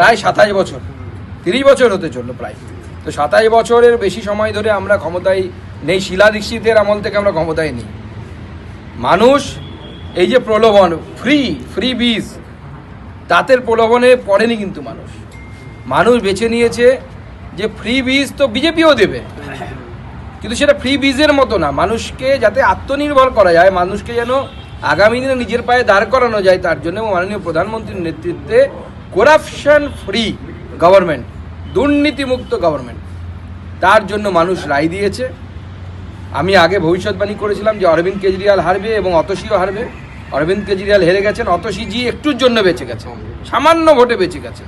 প্রায় সাতাশ বছর, তিরিশ বছর হতে চলল প্রায়। তো সাতাশ বছরের বেশি সময় ধরে আমরা ক্ষমতায় নেই, শিলা দীক্ষিতের আমল থেকে আমরা ক্ষমতায় নেই। মানুষ এই যে প্রলোভন ফ্রি ফ্রি বীজ তাঁতের প্রলোভনে পড়েনি কিন্তু মানুষ। মানুষ বেছে নিয়েছে যে ফ্রি বীজ তো বিজেপিও দেবে। কিন্তু সেটা ফ্রি বীজের মতো না। মানুষকে যাতে আত্মনির্ভর করা যায়, মানুষকে যেন আগামী দিনে নিজের পায়ে দাঁড় করানো যায়, তার জন্য মাননীয় প্রধানমন্ত্রীর নেতৃত্বে করাপশন ফ্রি গভর্নমেন্ট দুর্নীতিমুক্ত গভর্নমেন্ট তার জন্য মানুষ রায় দিয়েছে। আমি আগে ভবিষ্যৎবাণী করেছিলাম যে অরবিন্দ কেজরিওয়াল হারবে এবং অতসীও হারবে। অরবিন্দ কেজরিওয়াল হেরে গেছেন অতসীজি একটুর জন্য বেঁচে গেছেন সামান্য ভোটে বেঁচে গেছেন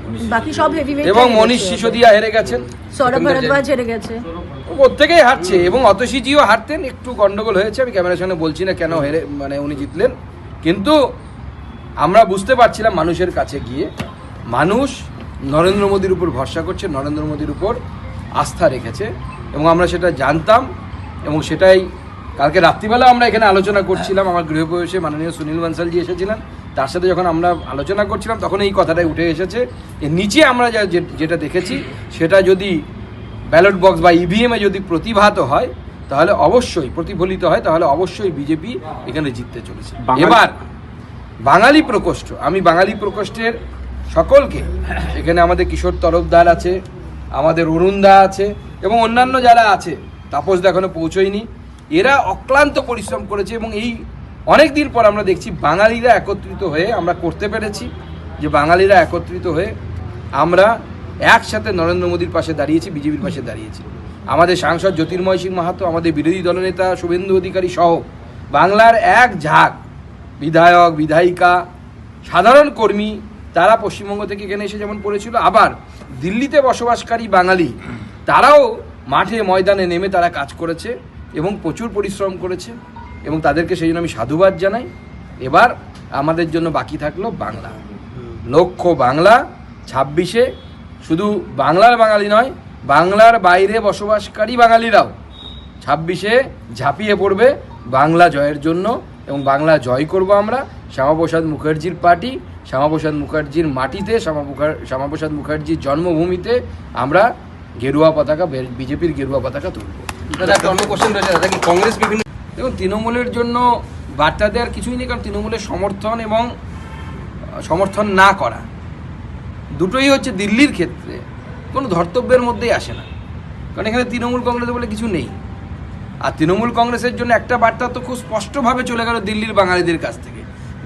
এবং মনীষ সিসোদিয়া হেরে গেছেন। গেছে। প্রত্যেকেই হারছে এবং অতসীজিও হারতেন। একটু গন্ডগোল হয়েছে আমি ক্যামেরার সামনে বলছি না কেন হেরে মানে উনি জিতলেন। কিন্তু আমরা বুঝতে পারছিলাম মানুষের কাছে গিয়ে মানুষ নরেন্দ্র মোদীর উপর ভরসা করছে নরেন্দ্র মোদীর উপর আস্থা রেখেছে এবং আমরা সেটা জানতাম এবং সেটাই কালকে রাত্রিবেলা আমরা এখানে আলোচনা করছিলাম। আমার গৃহপ্রবেশে মাননীয় সুনীল বানসালজি এসেছিলেন। তার সাথে যখন আমরা আলোচনা করছিলাম তখন এই কথাটাই উঠে এসেছে যে নিচে আমরা যা যে- যেটা দেখেছি সেটা যদি ব্যালট বক্স বা ইভিএমে যদি প্রতিভাত হয় তাহলে অবশ্যই প্রতিফলিত হয় তাহলে অবশ্যই বিজেপি এখানে জিততে চলেছে। এবার বাঙালি প্রকোষ্ঠ আমি বাঙালি প্রকোষ্ঠের সকলকে। এখানে আমাদের কিশোর তরফদার আছে, আমাদের অরুণদা আছে এবং অন্যান্য যারা আছে তাপসদা এখনও পৌঁছয়নি। এরা অক্লান্ত পরিশ্রম করেছে এবং এই অনেক দিন পর আমরা দেখছি বাঙালিরা একত্রিত হয়ে আমরা করতে পেরেছি যে বাঙালিরা একত্রিত হয়ে আমরা একসাথে নরেন্দ্র মোদীর পাশে দাঁড়িয়েছি, বিজেপির পাশে দাঁড়িয়েছি। আমাদের সাংসদ জ্যোতির্ময় সিং মাহাতো, আমাদের বিরোধী দলনেতা শুভেন্দু অধিকারী সহ বাংলার এক ঝাঁক, বিধায়ক, বিধায়িকা, সাধারণ কর্মী তারা পশ্চিমবঙ্গ থেকে এখানে এসে যেমন পড়েছিল, আবার দিল্লিতে বসবাসকারী বাঙালি, তারাও মাঠে ময়দানে নেমে তারা কাজ করেছে এবং প্রচুর পরিশ্রম করেছে এবং তাদেরকে সেই জন্য আমি সাধুবাদ জানাই। এবার আমাদের জন্য বাকি থাকল বাংলা। লক্ষ্য বাংলা, ছাব্বিশে শুধু বাংলার বাঙালি নয়, বাংলার বাইরে বসবাসকারী বাঙালিরাও ছাব্বিশে ঝাঁপিয়ে পড়বে বাংলা জয়ের জন্য এবং বাংলা জয় করব আমরা। শ্যামাপ্রসাদ মুখার্জির পার্টি শ্যামাপ্রসাদ মুখার্জির মাটিতে শ্যামাপ্রসাদ শ্যামাপ্রসাদ মুখার্জির জন্মভূমিতে আমরা গেরুয়া পতাকা বিজেপির গেরুয়া পতাকা তুলব। দাদা একটা অন্য কোশ্চেন রয়েছে। দাদা কি কংগ্রেস বিভিন্ন দেখুন তৃণমূলের জন্য বার্তা দেওয়ার কিছুই নেই কারণ তৃণমূলের সমর্থন এবং সমর্থন না করা দুটোই হচ্ছে দিল্লির ক্ষেত্রে কোনো ধর্তব্যের মধ্যেই আসে না। কারণ এখানে তৃণমূল কংগ্রেস বলে কিছু নেই। আর তৃণমূল কংগ্রেসের জন্য একটা বার্তা তো খুব স্পষ্টভাবে চলে গেল দিল্লির বাঙালিদের কাছ থেকে।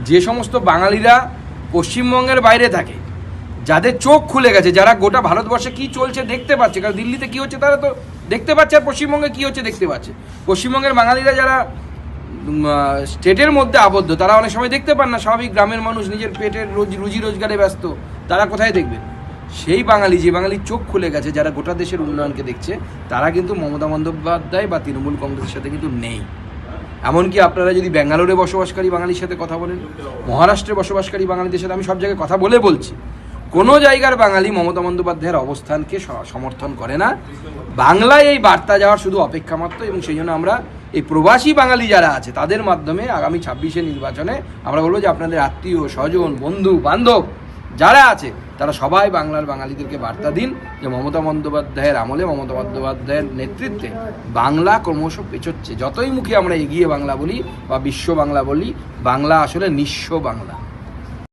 যে সমস্ত বাঙালিরা পশ্চিমবঙ্গের বাইরে থাকে। যাদের চোখ খুলে গেছে, যারা গোটা ভারতবর্ষে কি চলছে দেখতে পাচ্ছে, কারণ দিল্লিতে কি হচ্ছে তারা তো দেখতে পাচ্ছে আর পশ্চিমবঙ্গে কি হচ্ছে দেখতে পাচ্ছে। পশ্চিমবঙ্গের বাঙালিরা যারা স্টেটের মধ্যে আবদ্ধ, তারা অনেক সময় দেখতে পান না, স্বাভাবিক গ্রামের মানুষ নিজের পেটের রোজ, রুজি রোজগারে ব্যস্ত, তারা কোথায় দেখবে? সেই বাঙালি, যে বাঙালির চোখ খুলে গেছে, যারা গোটা দেশের উন্নয়নকে দেখছে, তারা কিন্তু মমতা বন্দ্যোপাধ্যায় বা তৃণমূল কংগ্রেসের সাথে কিন্তু নেই। এমনকি আপনারা যদি ব্যাঙ্গালোরে বসবাসকারী বাঙালির সাথে কথা বলেন, মহারাষ্ট্রে বসবাসকারী বাঙালিদের সাথে আমি সব জায়গায় কথা বলে বলছি, কোনো জায়গার বাঙালি মমতা বন্দ্যোপাধ্যায়ের অবস্থানকে সমর্থন করে না। বাংলায় এই বার্তা যাওয়ার শুধু অপেক্ষা মাত্র এবং সেই জন্য আমরা এই প্রবাসী বাঙালি যারা আছে, তাদের মাধ্যমে আগামী ছাব্বিশে নির্বাচনে আমরা বলব যে আপনাদের আত্মীয়, স্বজন, বন্ধু, বান্ধব যারা আছে, তারা সবাই বাংলার বাঙালিদেরকে বার্তা দিন যে মমতা বন্দ্যোপাধ্যায়ের আমলে মমতা বন্দ্যোপাধ্যায়ের নেতৃত্বে বাংলা ক্রমশ পেছোচ্ছে। যতই মুখে আমরা এগিয়ে বাংলা বলি বা বিশ্ব বাংলা বলি, বাংলা আসলে নিঃস্ব বাংলা।